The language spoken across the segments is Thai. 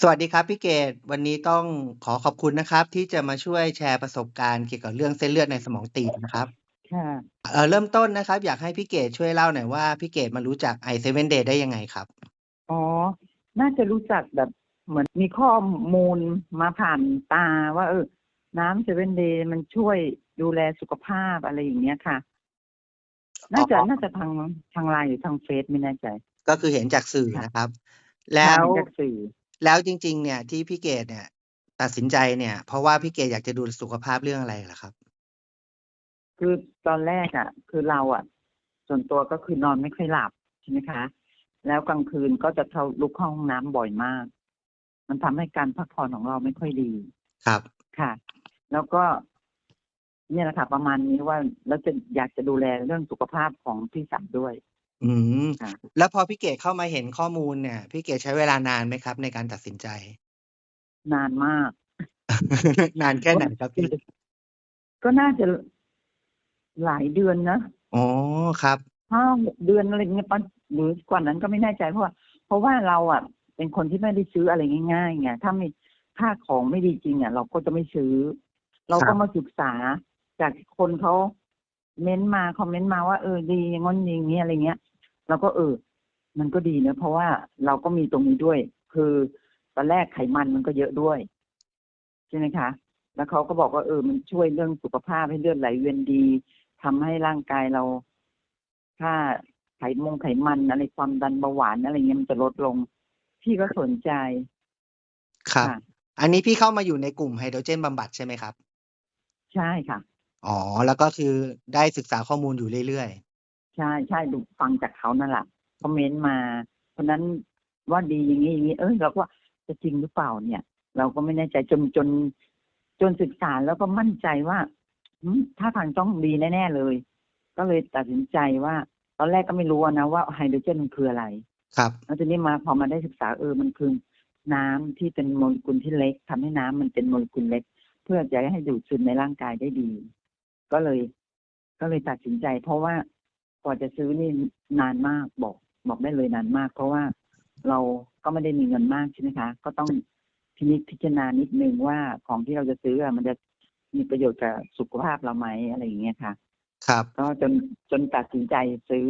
สวัสดีครับพี่เกตวันนี้ต้องขอขอบคุณนะครับ ที่จะมาช่วยแชร์ประสบการณ์เกี่ยวกับเรื่องเส้นเลือดในสมองตีบนะครับค่ะเอ่อเริ่มต้นนะครับ อยากให้พี่เกตช่วยเล่าหน่อยว่าพี่เกตมารู้จัก i7 Day ได้ยังไงครับ?อ๋อ น่าจะรู้จักแบบเหมือนมีข้อมูลมาผ่านตาว่า เออ น้ำ7 Day มันช่วยดูแลสุขภาพอะไรอย่างเงี้ยค่ะ น่าจะอ๋อ น่าจะทางทาง LINE หรือทางเฟซไม่แน่ใจก็คือเห็นจากสื่อค่ะนะครับค่แล้ะวเห็นจากสื่อ แล้วจริง ๆ เนี่ยที่พี่เกตเนี่ย ตัดสินใจเนี่ย เพราะว่าพี่เกตอยากจะดูสุขภาพเรื่องอะไรเหรอครับ?คือตอนแรกอะคือเราอะส่วนตัวก็คือนอนไม่ค่อยหลับใช่ไหมคะ แล้วกลางคืนก็จะเข้าลุกเข้าห้องน้ำบ่อยมาก มันทำให้การพักผ่อนของเราไม่ค่อยดี ครับค่ะ แล้วก็เนี่ยแหละค่ะประมาณนี้ว่าแล้วจะอยากจะดูแลเรื่องสุขภาพของพี่สาวด้วย อืมค่ะแล้วพอพี่เกตเข้ามาเห็นข้อมูลเนี่ย พี่เกตใช้เวลานานไหมครับในการตัดสินใจ?นานมาก นานแค่ไหนครับพี่?ก็น่าจะ หลายเดือนนะ อ๋อ ครับ 5-6 เดือน อะไรอย่างเงี้ยประหรือกว่านั้นก็ไม่แน่ใจ เพราะว่า เพราะว่าเราอะเป็นคนที่ไม่ได้ซื้ออะไรง่าย ๆ ไง ถ้าไม่ ถ้าของไม่ดีจริงอะ เราก็จะไม่ซื้อ เราคก็รับ มาศึกษาจากคนเขาเม้นต์มา คอมเมนต์มาว่า เออ ดี อย่างงั้น อย่างงี้ อะไรเงี้ย เราก็เออ มันก็ดีนะเพราะว่าเราก็มีตรงนี้ด้วย คือตอนแรกไขมันมันก็เยอะด้วย ใช่ไหมคะ แล้วเขาก็บอกว่าเออ มันช่วยเรื่องสุขภาพให้เลือดไหลเวียนดีทำให้ร่างกายเราถ้าไขมงไขมันอะไรความดันเบาหวานอะไรเงี้ยมันจะลดลง พี่ก็สนใจ ครับค่ะอันนี้พี่เข้ามาอยู่ในกลุ่มไฮโดรเจนบำบัดใช่ไหมครับ?ใช่ค่ะ อ๋อ แล้วก็คือได้ศึกษาข้อมูลอยู่เรื่อย ๆใช่ๆดูฟังจากเขานั่นแหละเขาเม้นต์มาคนนั้นว่าดีอย่างงี้อย่างงี้ เออเราก็ว่าจะจริงหรือเปล่าเนี่ย เราก็ไม่แน่ใจจนจน จนศึกษาแล้วก็มั่นใจว่าหือท่าทางต้องดีแน่ ๆ เลย ก็เลยตัดสินใจว่า ตอนแรกก็ไม่รู้อะนะว่าไฮโดรเจนมันคืออะไร ครับแล้วทีนี้มาพอมาได้ศึกษาเออมันคือน้ำที่เป็นโมเลกุลที่เล็กทำให้น้ำมันเป็นโมเลกุลเล็ก เพื่อจะให้ดูดซึมในร่างกายได้ดี ก็เลย ก็เลยตัดสินใจ เพราะว่าก ว่าจะซื้อนี่นานมากบอก บอกได้เลยนานมาก เพราะว่าเราก็ไม่ได้มีเงินมากใช่ไหมคะ ก็ต้องพินิจพิจารณานิดหนึ่งว่าของที่เราจะซื้ออะมันจะมีประโยชน์กับสุขภาพเราไหมอะไรอย่างเงี้ยค่ะ ครับ ก็จนจนตัดสินใจซื้อ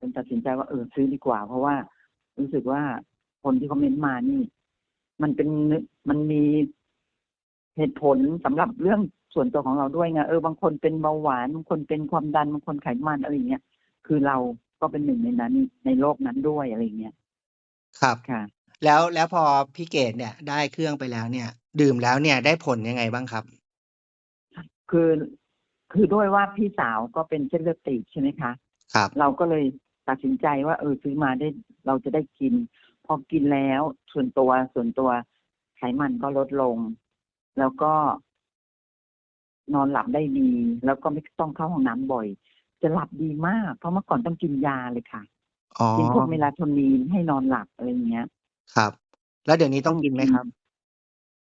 จนตัดสินใจว่าเออซื้อดีกว่า เพราะว่ารู้สึกว่าคนที่เขาเม้นต์มานี่ มันเป็นนมันมีเหตุผลสำหรับเรื่อง ส่วนตัวของเราด้วยไงเออบางคนเป็นเบาหวานบางคนเป็นความดันบางคนไขมันอะไรอย่างเงี้ยคือเราก็เป็นหนึ่งในนั้นในโลกนั้นด้วยอะไรอย่างเงี้ยครับค่ะ แล้วแล้วพอพี่เกตเนี่ยได้เครื่องไปแล้วเนี่ย ดื่มแล้วเนี่ยได้ผลยังไงบ้างครับ?คือคือด้วยว่าพี่สาวก็เป็นเส้นเลือดตีบใช่ไหมคะครับเราก็เลยตัดสินใจว่าเออซื้อมาได้เราจะได้กิน พอกินแล้วส่วนตัวส่วนตัวไขมันก็ลดลง แล้วก็ นอนหลับได้ดี แล้วก็ไม่ต้องเข้าห้องน้ำบ่อย จะหลับดีมาก เพราะเมื่อก่อนต้องกินยาเลยค่ะอ๋อกินพวก Melatonin ให้นอนหลับอะไรอย่างเงี้ย ครับ แล้วเดี๋ยวนี้ต้องกินไหมครับ?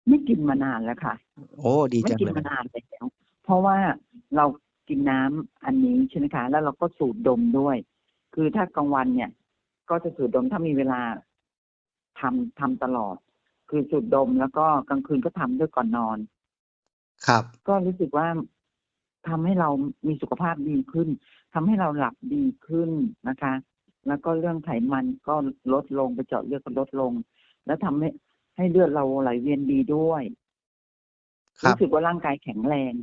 ไม่กินมานานแล้วค่ะ โอ้ดีไม่จังกินเลมายนานแล้วเพราะว่าเรากินน้ำอันนี้ใช่ไหมคะ แล้วเราก็สูดดมด้วย คือถ้ากลางวันเนี่ย ก็จะสูดดมถ้ามีเวลาทำทำตลอด คือสูดดมแล้วก็กลางคืนก็ทำด้วยก่อนนอน ครับ ก็รู้สึกว่าทำให้เรามีสุขภาพดีขึ้นทำให้เราหลับดีขึ้นนะคะ แล้วก็เรื่องไขมันก็ลดลงไปเจาะเลือดก็ลดลง แล้วทำให้ให้เลือดเราไหลเวียนดีด้วยครัรู้บสึกว่าร่างกายแข็งแรง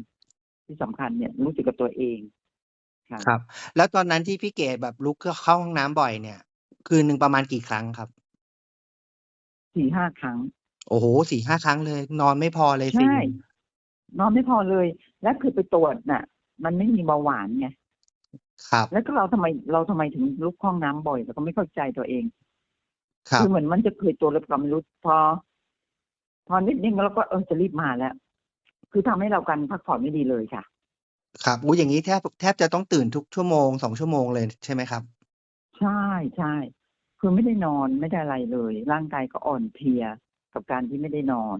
ที่สำคัญเนี่ยรู้สึกกับตัวเองค่ะครับ แล้วตอนนั้นที่พี่เกตแบบลุกขเข้าห้องน้ำบ่อยเนี่ย คืนหนึ่งประมาณกี่ครั้งครับ?4-5ครั้ง โอ้โฮ4-5ครั้งเลย นอนไม่พอเลยใชสิ่ นอนไม่พอเลย แล้วคือไปตรวจน่ะ มันไม่มีเบาหวานไงครับ แล้วก็เราทำไมเราทำไมถึงลุกเข้าห้องน้ำบ่อยเราก็ไม่เข้าใจตัวเองครัคืบอเหมือนมันจะเคยตัวหรือเปล่าไม่รู้พอ พอนิดหนึ่งเราก็เออจะรีบมาแล้ว คือทำให้เราการพักผ่อนไม่ดีเลยค่ะ ครับอุ๊ยอย่างงี้แทบแทบจะต้องตื่นทุกชั่วโมง2ชั่วโมงเลยใช่ไหมครับ?ใช่ๆคือไม่ได้นอนไม่ได้อะไรเลย ร่างกายก็อ่อนเพลียกับการที่ไม่ได้นอน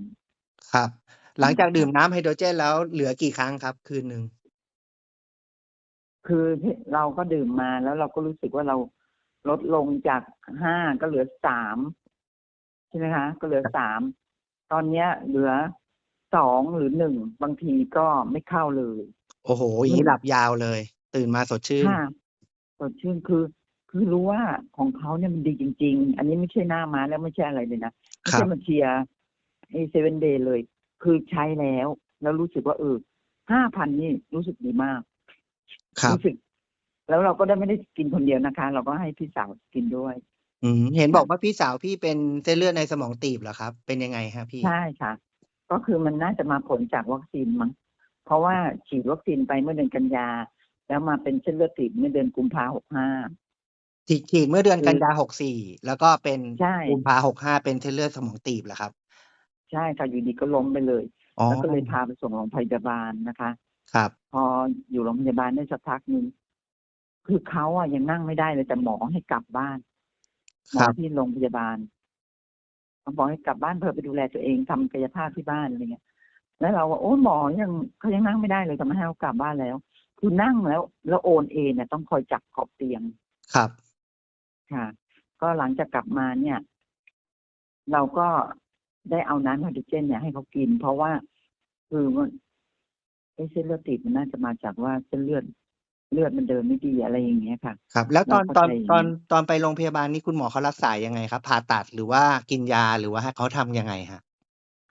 ครับ หลังจากดื่มน้ำไฮโดรเจนแล้วเหลือกี่ครั้งครับ คืนหนึ่ง?คือทเราก็ดื่มมาแล้วเราก็รู้สึกว่าเราลดลงจาก5ก็เหลือ3ช่ไหมคะ ก็เหลือสามตอนเนี้ย เหลือสองหรือหนึ่งบางทีก็ไม่เข้าเลย โอ้โหอย่างนี้หลับยาวเลย ตื่นมาสดชื่นค่ะสดชื่นคือ คือรู้ว่าของเขาเนี่ยมันดีจริง ๆ อันนี้ไม่ใช่หน้ามาแล้วไม่ใช่อะไรเลยนะไม่ครัใช่บมาเชียร์ไอเซเว่นเดย์เลย คือใช้แล้ว แล้วรู้สึกว่าเออห้าพันนี่รู้สึกดีมากครับรู้สึก แล้วเราก็ได้ไม่ได้กินคนเดียวนะคะ เราก็ให้พี่สาวกินด้วย อืมเห็นบอกว่าพี่สาวพี่เป็นเส้นเลือดในสมองตีบเหรอครับ เป็นยังไงฮะพี่ ใช่ค่ะ ก็คือมันน่าจะมาผลจากวัคซีนมั้งเพราะว่าฉีดวัคซีนไปเมื่อเดือนกันยา แล้วมาเป็นเส้นเลือดตีบเมื่อเดือนกุมภาหกห้าฉีดฉีดเมื่อเดือนคือกันยาหกสี่แล้วก็เป็นใช่ กุมภาหกห้าเป็นเส้นเลือดสมองตีบเหรอครับ ใช่ค่ะอยู่ดีก็ล้มไปเลยอ๋อแล้วก็เลยพาไปส่งโรงพยาบาลนะคะ ครับ พออยู่โรงพยาบาลได้สักพักหนึ่งคือเขาอะยังนั่งไม่ได้เลยแต่หมอให้กลับบ้านหมคอรับ ที่โรงพยาบาลเขาบอกให้กลับบ้านเพื่อไปดูแลตัวเองทำกายภาพที่บ้านอะไรเงี้ยแล้วเราว่าโอ้หมอยังเขายังนั่งไม่ได้เลยแต่ไม่ให้เขากลับบ้านแล้ว คือนั่งแล้ว แล้วโอนเองเนี่ยต้องคอยจับขอบเตียงครับ ค่ะ ก็หลังจากกลับมาเนี่ย เราก็ ได้เอาน้ำไฮโดรเจนเนี่ยให้เขากิน เพราะว่าคือมันไอ้เส้นเลือดติดมันน่าจะมาจากว่าเส้นเลือดเลือดมันเดินไม่ดีอะไรอย่างเงี้ยค่ะ ครับ แล้วตอนเราตเข้าอนใจตอนตอนไปโรงพยาบาลนี่คุณหมอเขารักษายังไงครับผ่าตัดหรือว่ากินยาหรือว่าให้เขาทำยังไงฮะ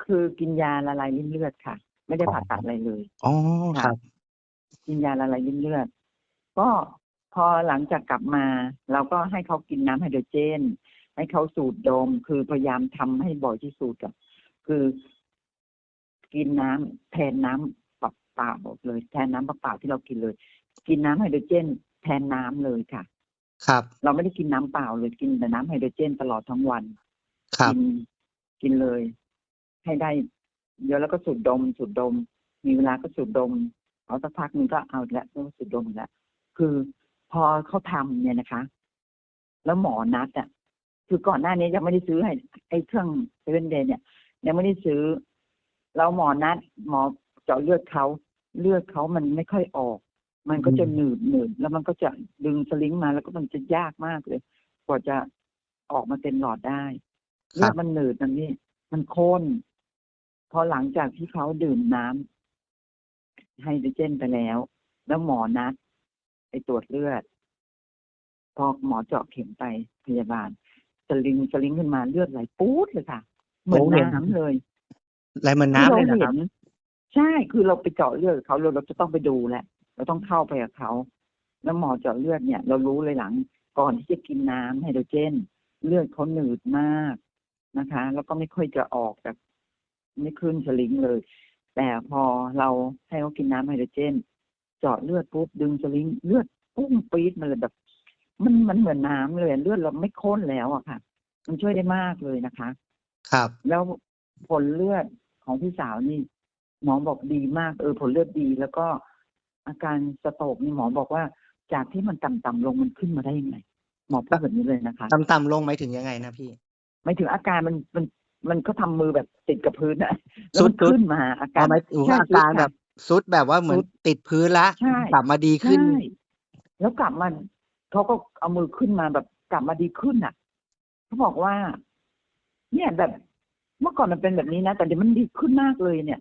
คือกินยาละลายริ่มเลือดค่ะ ไม่ได้อ๋อผ่าตัดอะไรเลยอ๋อครับ กินยาละลายริ่มเลือด ก็พอหลังจากกลับมา เราก็ให้เขากินน้ำไฮโดรเจน ให้เขาสูดดม คือพยายามทำให้บ่อยที่สุดอะคือกินน้ำแทนน้ำเปล่าๆเลย แทนน้ำเปล่าๆที่เรากินเลย กินน้ำไฮโดรเจน แทนน้ำเลยค่ะ ครับ เราไม่ได้กินน้ำเปล่าเลยกินแต่น้ำไฮโดรเจนตลอดทั้งวันครับกินกินเลย ให้ได้เดี๋ยวแล้วก็สูดดม สูดดม มีเวลาก็สูดดมเอาสักพักหนึงก็เอาอีกแล้วก็สูดดมอีกแล้วคือพอเขาทำเนี่ยนะคะ แล้วหมอนัดอะ คือก่อนหน้านี้ยังไม่ได้ซื้อให้ไอ้เครื่องเซเว่นเดย์เนี่ย ยังไม่ได้ซื้อ แล้วหมอนัดหมอเจาะเลือดเขาเลือดเขามันไม่ค่อยออก มันก็จะหนืดหนืดแล้วมันก็จะดึงสลิงมาแล้วก็มันจะยากมากเลย กว่าจะออกมาเต็มหลอดได้คเลืรัอบดมันหนืดมันนี่มันข้นพอหลังจากที่เขาดื่มน้ำไฮโดรเจนไปแล้ว แล้วหมอนัดไปตรวจเลือด พอหมอเจาะเข็มไปพยาบาล สลิงสลิงขึ้นมาเลือดไหลปู๊ดเลยค่ะ เหมือนโอ้เห็นน้ำเลยอะไรเหมือนน้ำเลยเหรอที่ครับห็นใช่คือเราไปเจาะเลือดเขาเราเราจะต้องไปดูแหละ เราต้องเข้าไปกับเขา แล้วหมอเจาะเลือดเนี่ย เรารู้เลยหลัง ก่อนที่จะกินน้ำไฮโดรเจน เลือดเขาหนืดมากนะคะ แล้วก็ไม่ค่อยจะออกแบบไม่ขึ้นสลิงเลย แต่พอเราให้เขากินน้ำไฮโดรเจน เจาะเลือดปุ๊บดึงสลิงเลือดพุ่งปี๊ดมาเลยแบบ มันมันเหมือนน้ำเลยเลือดเราไม่ข้นแล้วอะค่ะ มันช่วยได้มากเลยนะคะ ครับ แล้วผลเลือดของพี่สาวนี่หมอบอกดีมากเออผลเลือดดี แล้วก็อาการสโตรกนี่หมอบอกว่าจากที่มันต่ำๆลงมันขึ้นมาได้ยังไงหมอพูดแบบนี้เลยนะคะต่ำๆลงหมายถึงยังไงนะพี่ไม่ถึงอาการมันมันมันก็ทำมือแบบติดกับพื้นอะสุแล้วดมันขึ้นมาอาอ๋กาอรหมายถึงใช่ว่าอาการสุดค่ะแบบซุดแบบว่าเหมือนสุดติดพื้นละใช่กลับมาดีขึ้นใช่แล้วกลับมา เขาก็เอามือขึ้นมาแบบกลับมาดีขึ้นอะเขาบอกว่า เนี่ยแบบเมื่อก่อนมันเป็นแบบนี้นะแต่เดี๋ยวมันดีขึ้นมากเลยเนี่ย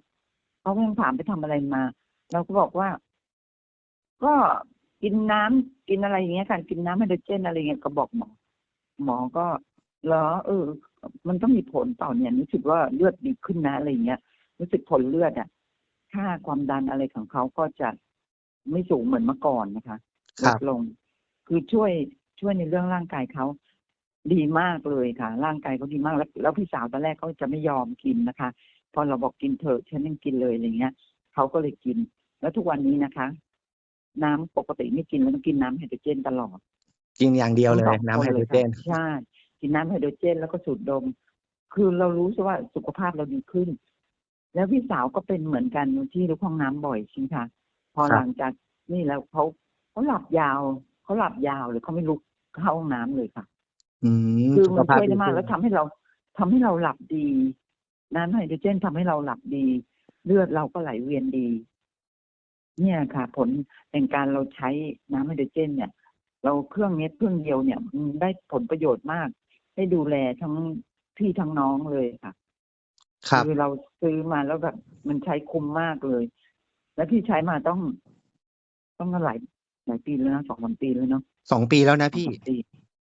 เขาก็ยังถามไปทำอะไรมาเราก็บอกว่า ก็กินน้ำกินอะไรอย่างเงี้ยค่ะกินน้ำไฮโดรเจนอะไรเงี้ยก็บอกหมอหมอก็เหรอเออ มันต้องมีผลต่อเนี่ยรู้สึกว่าเลือดดีขึ้นนะอะไรเงี้ยรู้สึกผลเลือดอะ ค่าความดันอะไรของเขาก็จะไม่สูงเหมือนเมื่อก่อนนะคะคลรัดบลง คือช่วยช่วยในเรื่องร่างกายเขาดีมากเลยค่ะ ร่างกายเขาดีมากแล้วแล้วพี่สาวตอนแรกเขาจะไม่ยอมกินนะคะ พอเราบอกกินเถอะฉันยังกินเลยอะไรเงี้ยเขาก็เลยกิน แล้วทุกวันนี้นะคะ น้ำปกติไม่กินแล้วต้องกินน้ำไฮโดรเจนตลอด กินอย่างเดียวเลยทั้งสองน้ำไฮคโดรลยเจค่ะนใช่กินน้ำไฮโดรเจนแล้วก็สูดดม คือเรารู้สึกว่าสุขภาพเราดีขึ้น แล้วพี่สาวก็เป็นเหมือนกันที่ลุกห้องน้ำบ่อยใช่ไหมคะพอครับหลังจากนี่แล้วเขาเขาหลับยาว เขาหลับยาวหรือเขาไม่ลุกเข้าห้องน้ำเลยค่ะอืมคือสุมัขนภาพช่วยได้มากขึ้นแล้วทำให้เราทำให้เราหลับดีน้ำไฮโดรเจนทำให้เราหลับดี เลือดเราก็ไหลเวียนดี เนี่ยค่ะ ผลแห่งการเราใช้น้ำไฮโดรเจน เนี่ย เราเครื่องนี้เครื่องเดียวเนี่ยมันได้ผลประโยชน์มาก ได้ดูแลทั้งพี่ทั้งน้องเลยค่ะครับคือเราซื้อมาแล้วแบบมันใช้คุ้มมากเลย แล้วพี่ใช้มาต้อง ต้องหลาย หลายปีแล้วนะสองสามปีแล้วเนาะสองปีแล้วนะสองพี่สามปี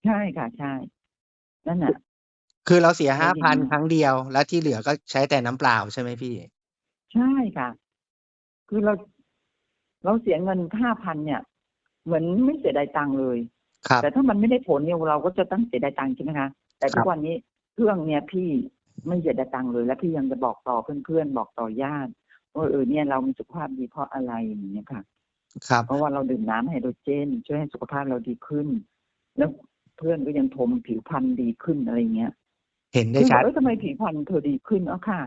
ใช่ค่ะใช่ นั่นน่ะ คือเราเสียใช้ห้าดีพันมากครั้งเดียว แล้วที่เหลือก็ใช้แต่น้ำเปล่าใช่ไหมพี่ ใช่ค่ะ คือเรา เราเสียเงินห้าพันเนี่ย เหมือนไม่เสียดายตังค์เลย ครับ แต่ถ้ามันไม่ได้ผลเนี่ยเราก็จะต้องเสียดายตังค์ใช่ไหมคะแต่ทุครักบ วันนี้เครื่องเนี่ยพี่ไม่เสียดายตังค์เลย และพี่ยังจะบอกต่อเพื่อนๆบอกต่อญาติว่าเออเนี่ยเรามีสุขภาพดีเพราะอะไรอย่างเงี้ยค่ะ ครับ เพราะว่าเราดื่มน้ำไฮโดรเจน ช่วยให้สุขภาพเราดีขึ้น แล้วเพื่อนก็ยังชมผิวพรรณดีขึ้นอะไรเงี้ย เห็นได้คือชัดเออทำไมผิวพรรณเธอดีขึ้นเอ๋อค่ะ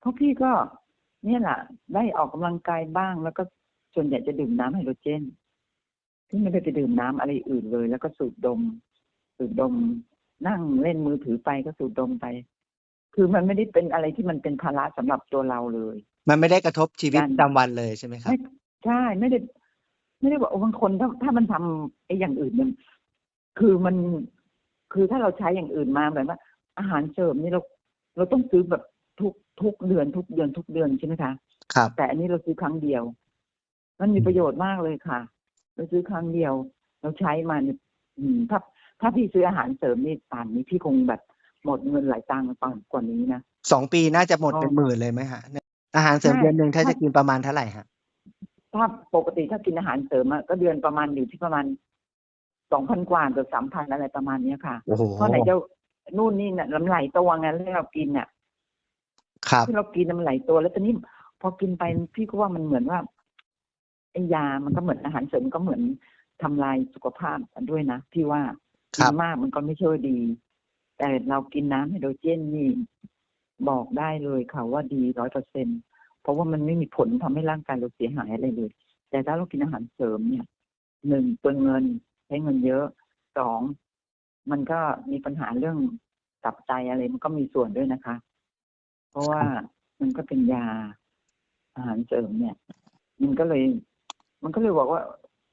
เพราะพี่ก็เนี่ยแหละได้ออกกำลังกายบ้าง แล้วก็ส่วนใหญ่จะดื่มน้ำไฮโดรเจนพี่ไม่ได้ไปดื่มน้ำอะไรอื่นเลย แล้วก็สูดดม สูดดม นั่งเล่นมือถือไปก็สูดดมไป คือมันไม่ได้เป็นอะไรที่มันเป็นภาระสำหรับตัวเราเลย มันไม่ได้กระทบชีวิตการประจำวันเลยใช่ไหมครับไม่ ใช่ไม่ได้ ไม่ได้บอกว่าบางคนถ้าถ้ามันทำไอ้อย่างอื่นมันคือมันคือถ้าเราใช้อย่างอื่นมาแบบว่า อาหารเสริมนี่เรา เราต้องซื้อแบบทุกทุกเดือนทุกเดือนทุกเดือนใช่ไหมคะ ครับ แต่อันนี้เราซื้อครั้งเดียว มันมีประโยชน์มากเลยค่ะ เราซื้อครั้งเดียว เราใช้มาเนี่ยอืมถ้าถ้าพี่ซื้ออาหารเสริมนี่ป่านนี้พี่คงแบบหมดเงินหลายตังค์ป่านกว่านี้นะ สองปีน่าจะหมดอ๋อเป็นหมื่นเลยไหมฮะ อาหารเสริมใช่ เดือนหนึ่งถ้าถ้าจะกินประมาณเท่าไหร่ฮะ ถ้าปกติถ้ากินอาหารเสริมอะก็เดือนประมาณอยู่ที่ประมาณสองพันกว่าเกือบสามพันอะไรประมาณเนี้ยค่ะโอ้โหเพราะไหนจะนู่นนี่น่ะลำไหลตัวไงที่เรากินน่ะครับ ที่เรากินน่ะมันไหลตัว แล้วตอนนี้พอกินไปพี่ก็ว่ามันเหมือนว่าไอ้ยามันก็เหมือนอาหารเสริมก็เหมือนทำลายสุขภาพกันด้วยนะพี่ว่าครักิบนมากมันก็ไม่ช่วยดี แต่เรากินน้ำไฮโดรเจนนี่บอกได้เลยค่ะว่าดีร้อยเปอร์เซ็น เพราะว่ามันไม่มีผลทำให้ร่างกายเราเสียหายอะไรเลย แต่ถ้าเรากินอาหารเสริมเนี่ยหนึ่งเปลืองเงินใช้เงินเยอะสองมันก็มีปัญหาเรื่องตับไตอะไรมันก็มีส่วนด้วยนะคะ เพราะว่ามันก็เป็นยาอาหารเสริมเนี่ย มันก็เลย มันก็เลยบอกว่า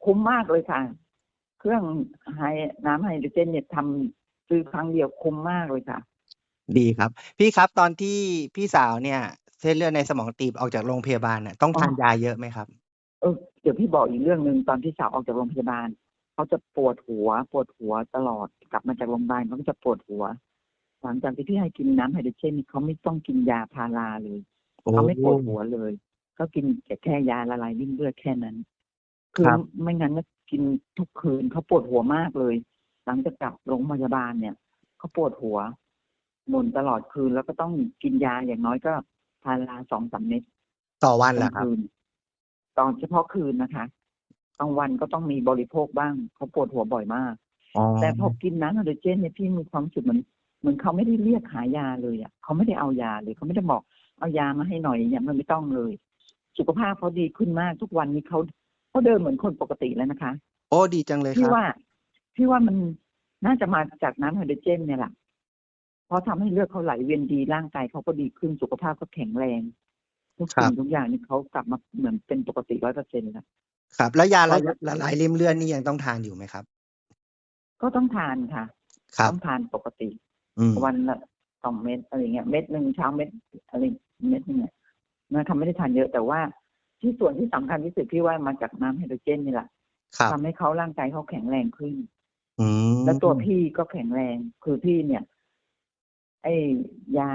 คุ้มมากเลยค่ะ เครื่องไฮน้ำไฮโดรเจนเนี่ยทำซื้อครั้งเดียวคุ้มมากเลยค่ะ ดีครับ พี่ครับตอนที่พี่สาวเนี่ย เส้นเลือดในสมองตีบออกจากโรงพยาบาลน่ะต้องอ๋อทานยาเยอะไหมครับ เออเดี๋ยวพี่บอกอีกเรื่องหนึ่งตอนที่สาวออกจากโรงพยาบาลเขาจะปวดหัว ปวดหัวตลอดกลับมาจากโรงพยาบาลเขาก็จะปวดหัว หลังจากที่พี่ให้กินน้ำไฮโดรเจนนี่เขาไม่ต้องกินยาพาราเลยโอ้เขาไม่ปวดหัวเลยเขากินแต่แค่ยาละลายริ่มเลือดแค่นั้น คือครับไม่งั้นก็กินทุกคืนเขาปวดหัวมากเลย หลังจากกลับโรงพยาบาลเนี่ยเขาปวดหัวบ่นตลอดคืนแล้วก็ต้องกินยาอย่างน้อยก็ พาราสองสามเม็ดต่อวันกเหรลาองครับคืนตอนเฉพาะคืนนะคะกลางวันก็ต้องมีบริโภคบ้างเขาปวดหัวบ่อยมาก อ๋อแต่พอกินน้ำไฮโดรเจนเนี่ยพี่มีความรู้สึกเหมือนเหมือนเขาไม่ได้เรียกหายาเลยอะเขาไม่ได้เอายาเลยเขาไม่ได้บอกเอายามาให้หน่อยเนี่ยมันไม่ต้องเลย สุขภาพเขาดีขึ้นมากทุกวันนี้เขาเขาเดินเหมือนคนปกติแล้วนะคะ โอ้ดีจังเลยคพี่รับ ว่าพี่ว่ามันน่าจะมาจากน้ำไฮโดรเจนเนี่ยแหละเพ ราะทำให้เลือดเขาไหลเวียนดีร่างกายเขาก็ดีขึ้นสุขภาพก็แข็งแรง ทุกสิ่งทุกอย่างนี่เขากลับมาเหมือนเป็นปกติร้อยเปอร์เซ็นต์แล้วครับ แล้วยาละเขาจะละลายริ่มเลือดนี่ยังต้องทานอยู่ไหมครับ ก็ต้องทานค่ะครับต้องทานปกติอืมวันละสองเม็ดอะไรเงี้ยเม็ดหนึ่งเช้าเม็ดอะไรเม็ดหนึงเนี่ยนะคะไม่ได้ทานเยอะแต่ว่าที่ส่วนที่สำคัญที่สุดพี่ว่ามาจากน้ำไฮโดรเจนนี่แหละครับทำให้เขาร่างกายเขาแข็งแรงขึ้นอืมแล้วตัวพี่ก็แข็งแรงคือพี่เนี่ย ไอ้ยา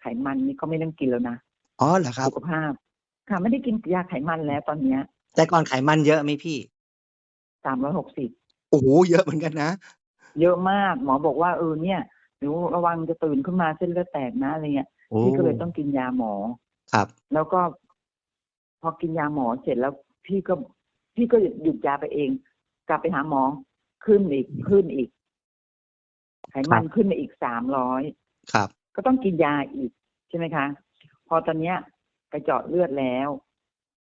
ไขมันนี่ก็ไม่ต้องกินแล้วนะอ๋อเหรอครับ สุขภาพ ค่ะ ไม่ได้กินยาไขมันแล้วตอนเนี้ยแต่ก่อนไขมันเยอะไหมพี่ สามร้อยหกสิบโอ้โหเยอะเหมือนกันนะ เยอะมาก หมอบอกว่าเออเนี่ยหนูระวังจะตื่นขึ้นมาเส้นเลือดแตกนะอะไรเงี้ยโอ้พี่ก็เลยต้องกินยาหมอ ครับ แล้วก็ พอกินยาหมอเสร็จแล้ว พี่ก็พี่ก็หยุดยาไปเอง กลับไปหาหมอขึ้นอีกขึ้นอีก ไขมันขึ้นมาอีกสามร้อยครับ ก็ต้องกินยาอีกใช่ไหมคะ พอตอนเนี้ยไปเจาะเลือดแล้ว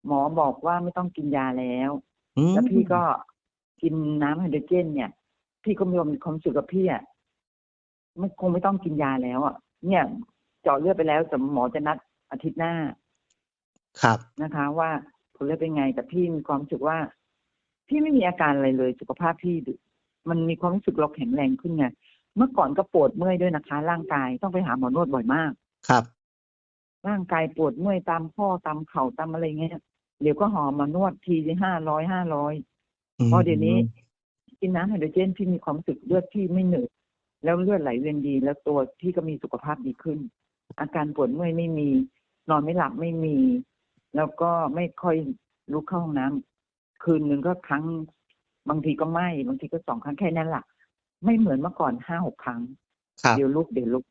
หมอบอกว่าไม่ต้องกินยาแล้วอืมแล้วพี่ก็กินน้ำไฮโดรเจน เนี่ย พี่ก็มีความรู้สึกกับพี่อะมันคงไม่ต้องกินยาแล้วอะ เนี่ย เจาะเลือดไปแล้วแต่หมอจะนัดอาทิตย์หน้า ครับนะคะ ว่าผลเลือดเป็นไง แต่พี่มีความรู้สึกว่า พี่ไม่มีอาการอะไรเลย สุขภาพพี่ดีมันมีความรู้สึกเราแข็งแรงขึ้นไง เมื่อก่อนก็ปวดเมื่อยด้วยนะคะ ร่างกายต้องไปหาหมอนวดบ่อยมาก ครับ ร่างกายปวดเมื่อยตามข้อตามเข่าตามอะไรเงี้ยเดี๋ยวก็หอมมานวดทีห้าร้อยห้าร้อยเพราะเดี๋ยวนี้ กินน้ำไฮโดรเจนพี่มีความรู้สึกเลือดพี่ไม่เหนื่อยแล้วเลือดไหลเวียนดี แล้วตัวพี่ก็มีสุขภาพดีขึ้น อาการปวดเมื่อยไม่มี นอนไม่หลับไม่มี แล้วก็ไม่ค่อยลุกเข้าห้องน้ำคืนหนึ่งก็ครั้ง บางทีก็ไม่ บางทีก็สองครั้งแค่นั้นแหละ ไม่เหมือนเมื่อก่อนห้าหกครั้ง ครับ เดี๋ยวลุกเดี๋ยวลุก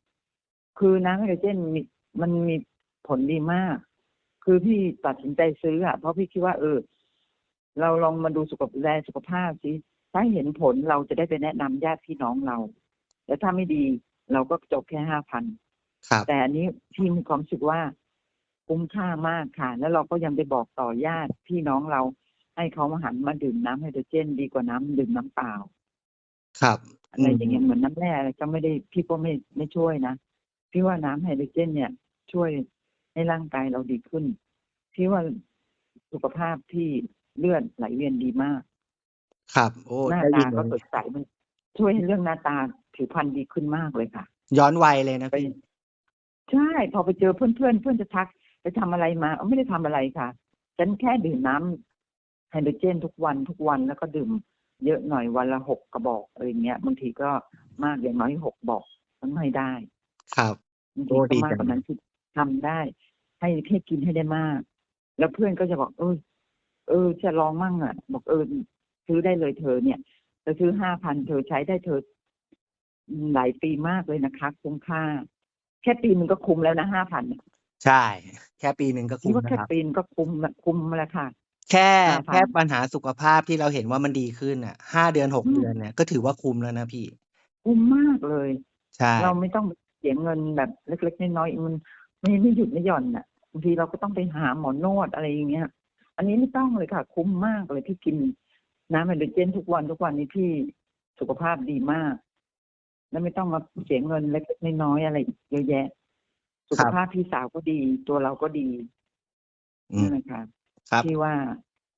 คือน้ำไฮโดรเจนมีมันมีผลดีมาก คือพี่ตัดสินใจซื้ออะเพราะพี่คิดว่า เออ เราลองมาดูสุขภาพแลสุขภาพสิถ้าเห็นผลเราจะได้ไปแนะนำญาติพี่น้องเรา แต่ถ้าไม่ดีเราก็จบแค่ห้าพัน ครับ แต่อันนี้พี่มีความรู้สึกว่าคุ้มค่ามากค่ะ แล้วเราก็ยังไปบอกต่อญาติพี่น้องเราให้เขามาหันมาดื่มน้ำไฮโดรเจน ดีกว่าน้ำดื่มน้ำเปล่า ครับ อะไรอย่างเงี้ยเหมือนน้ำแร่อะไรก็ไม่ได้พี่ก็ไม่ไม่ช่วยนะพี่ว่าน้ำไฮโดรเจน เนี่ย ช่วยให้ร่างกายเราดีขึ้นพี่ว่าสุขภาพที่เลือดไหลเวียนดีมาก ครับ โอ้หน้าได้ยิตานก็สดใสมันช่วยให้เรื่องหน้าตาผิวพรรณดีขึ้นมากเลยค่ะ ย้อนวัยเลยนะไปพี่ใช่พอไปเจอเพื่อนเพื่อนๆเพื่อนจะทักไปทำอะไรมาเอ้าไม่ได้ทำอะไรค่ะ ฉันแค่ดื่มน้ำไฮโดรเจนทุกวันทุกวันแล้วก็ดื่ม เยอะหน่อยวันละหกกระบอกอะไรเงี้ยบางทีก็มากอย่างน้อยหกบอกมันไม่ได้ ครับบางโอ้ทีดีก็มากจังกว่านั้นคือทำได้ ให้ให้กินให้ได้มาก แล้วเพื่อนก็จะบอก เออเออ จะลองมั่งอะ บอกเออซื้อได้เลยเธอเนี่ยเธอซื้อห้าพันเธอใช้ได้เธอหลายปีมากเลยนะคะคุ้มค่า แค่ปีหนึงก็คุ้มแล้วนะห้าพันใช่ แค่ปีหนึ่งก็คิดคุ้มว่านะแค่ครับปีนงก็คุ้มละคุ้มแล้วค่ะ แค่5,000แค่ปัญหาสุขภาพที่เราเห็นว่ามันดีขึ้นอะห้าเดือนหกอืมเดือนเนี่ย ก็ถือว่าคุ้มแล้วนะพี่ คุ้มมากเลย ใช่ เราไม่ต้องเสียเงินแบบเล็กๆน้อยๆมันไม่ไม่หยุดไม่หย่อนอะบางทีเราก็ต้องไปหาหมอนวดอะไรอย่างเงี้ย อันนี้ไม่ต้องเลยค่ะ คุ้มมากเลยที่กินน้ำไฮโดรเจนทุกวันทุกวันนี้พี่สุขภาพดีมาก แล้วไม่ต้องมาเสียเงินเล็กๆน้อยๆอะไรอีกเยอะแยะ สุขภาพพี่สาวก็ดี ตัวเราก็ดีอืมนั่นแหละค่ะครับที่ว่า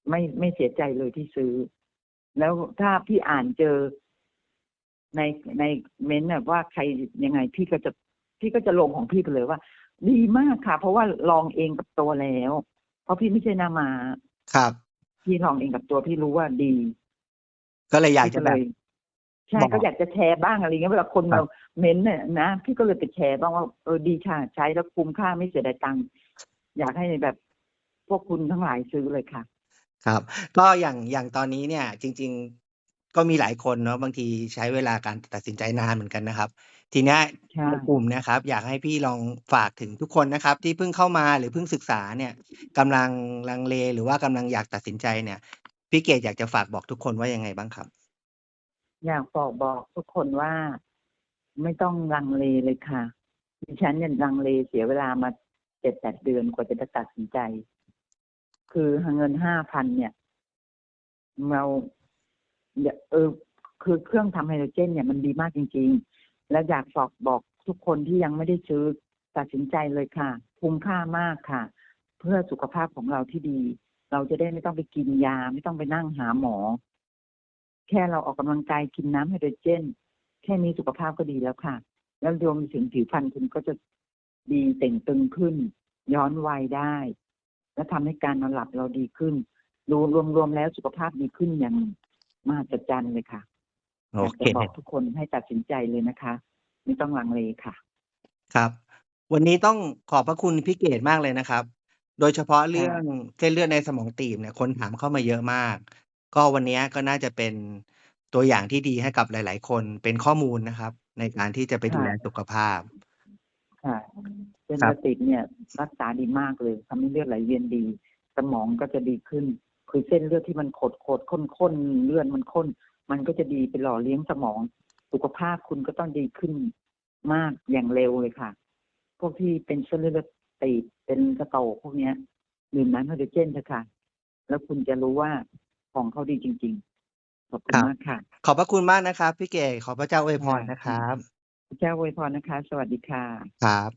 ไม่ไม่เสียใจเลยที่ซื้อ แล้วถ้าพี่อ่านเจอในในเม้นต์น่ะว่าใครยังไงพี่ก็จะพี่ก็จะลงของพี่ไปเลยว่า ดีมากค่ะ เพราะว่าลองเองกับตัวแล้ว เพราะพี่ไม่ใช่หนามาครับ พี่ลองเองกับตัวพี่รู้ว่าดี ก็เลยอยากพี่จะแบบเลยใช่บอกก็อยากจะแชร์บ้างอะไรเงี้ยเวลาคนครัมาบเม้นต์เนี่ยนะพี่ก็เลยไปแชร์บ้างว่าเออดีค่ะใช้แล้วคุ้มค่าไม่เสียดายตังค์อยากให้แบบพวกคุณทั้งหลายซื้อเลยค่ะ ครับ ก็อย่างอย่างตอนนี้เนี่ยจริง ๆก็มีหลายคนเนาะบางทีใช้เวลาการตัดสินใจนานเหมือนกันนะครับ ทีเนี้ยใช่ในกลุ่มเนะครับ อยากให้พี่ลองฝากถึงทุกคนนะครับ ที่เพิ่งเข้ามาหรือเพิ่งศึกษาเนี่ยกำลังลังเลหรือว่ากำลังอยากตัดสินใจเนี่ย พี่เกดอยากจะฝากบอกทุกคนว่ายังไงบ้างครับ อยากบอกบอกทุกคนว่าไม่ต้องลังเลเลยค่ะดิฉันเนี่ยลังเลเสียเวลามาเจ็ดแปดเดือนกว่าจะได้ตัดสินใจ คือเงินห้าพันเนี่ย เราเออคือเครื่องทำไฮโดรเจน เนี่ยมันดีมากจริง ๆ และอยากบอกบอกทุกคนที่ยังไม่ได้ซื้อตัดสินใจเลยค่ะคุ้มค่ามากค่ะ เพื่อสุขภาพของเราที่ดี เราจะได้ไม่ต้องไปกินยา ไม่ต้องไปนั่งหาหมอ แค่เราออกกำลังกายกินน้ำไฮโดรเจน แค่นี้สุขภาพก็ดีแล้วค่ะ แล้วรวมถึงผิวพรรณคุณก็จะดีเต่งตึงขึ้น ย้อนวัยได้ และทำให้การนอนหลับเราดีขึ้นดูรวมๆแล้วสุขภาพดีขึ้นอย่างมหัศจรรย์เลยค่ะโออยากเคจะบอกทุกคนให้ตัดสินใจเลยนะคะ ไม่ต้องลังเลค่ะ ครับ วันนี้ต้องขอบพระคุณพี่เกดมากเลยนะครับ โดยเฉพาะเรื่องเส้นเลือดในสมองตีบเนี่ยคนถามเข้ามาเยอะมาก ก็วันนี้ก็น่าจะเป็นตัวอย่างที่ดีให้กับหลาย ๆ คนเป็นข้อมูลนะครับ ในการที่จะไปดูแลค่ะสุขภาพค่ะ เป็นครัสบติดเนี่ยรักษาดีมากเลยทำให้เลือดไหลเวียนดี สมองก็จะดีขึ้น คือเส้นเลือดที่มันขดขดข้นข้นๆเลือดมันข้น มันก็จะดีไปหล่อเลี้ยงสมอง สุขภาพคุณก็ต้องดีขึ้นมากอย่างเร็วเลยค่ะ พวกที่เป็นเส้นเลือดตีบเป็นสโตรกพวกเนี้ยดื่มน้ำไฮโดรเจนเถอะค่ะ แล้วคุณจะรู้ว่าของเขาดีจริง ๆ ขอบคุณครับมากค่ะ ขอบพระคุณมากนะครับ พี่เกดขอพระเจ้าอวยพรนะครับพระเจ้าอวยพรนะคะ สวัสดีค่ะ ครับ